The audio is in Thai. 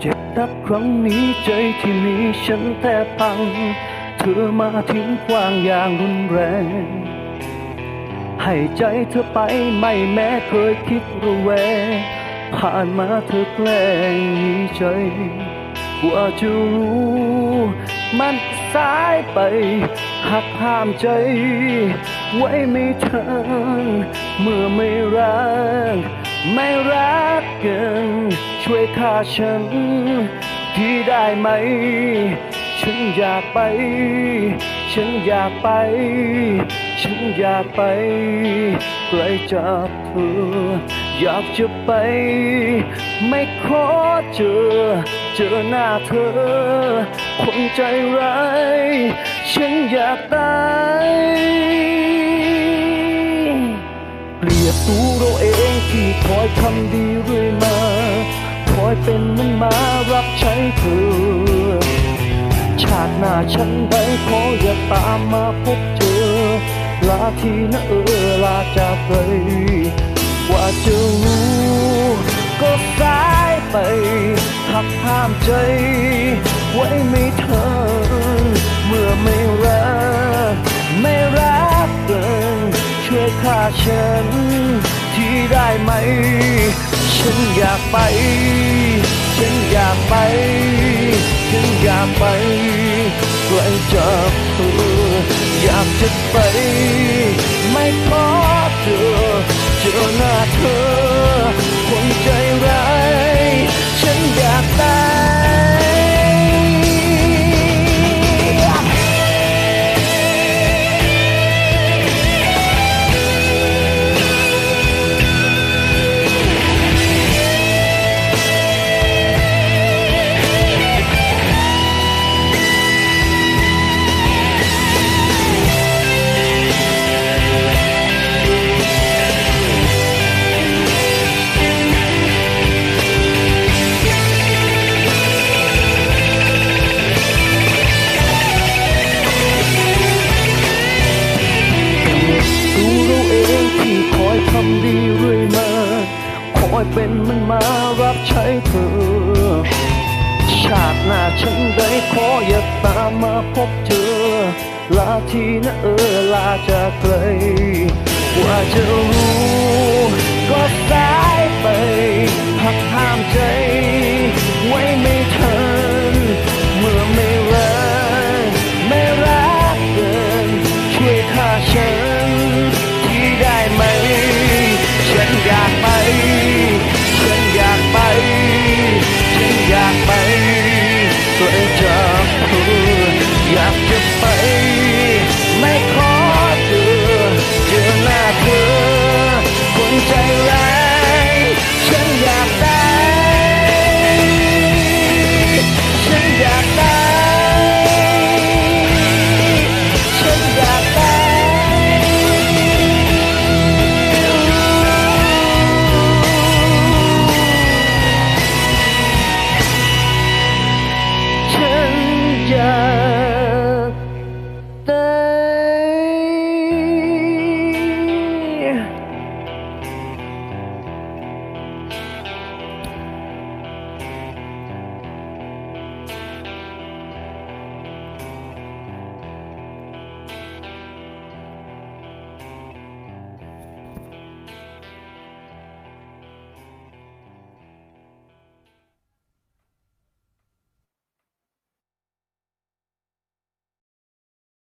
เจ็บนับครั้งนี้ใจที่มีฉันแต่พัง เธอมาทิ้งกว้างอย่างรุนแรง ให้ใจเธอไปไม่แม้เคยคิดระแวงผ่านมาเธอแกล้งมีใจว่าจะรู้มันสายไปหักห้ามใจ ไว้ไม่ทันเมื่อไม่รัก ไม่รักกันช่วยฆ่าฉัน ที่ได้ไหม ฉันอยากไป ฉันอยากไป ฉันอยากไปไกลจากเธอ อยากจะไป ไม่ขอเจอ เจอหน้าเธอ คนใจร้าย ฉันอยากตายเปรียบตัวเราเอง ที่คอยทำดีเรื่อยมา คอยเป็นมันมารับใช้เธอ ชาติหน้าฉันไปขออย่าตามมาพบเจอลาทีนะเออลาจากไปกว่าจะรู้ก็สายไปหักห้ามใจ ไว้ไม่ทันเมื่อไม่รักไม่รักกันช่วยฆ่าฉัน ได้ไหม ฉันอยากไป ฉันอยากไป ฉันอยากไปไกลจากเธออยากจะไป ไม่ขอเจอเจอหน้าเธอคงจะ ที่คอยทำดีเรื่อยมา คอยเป็นมันมารับใช้เธอ ชาติหน้าฉันได้ขออย่าตามมาพบเธอ ลาทีนะเออลาจากไกล ว่าจะรู้ก็สายไป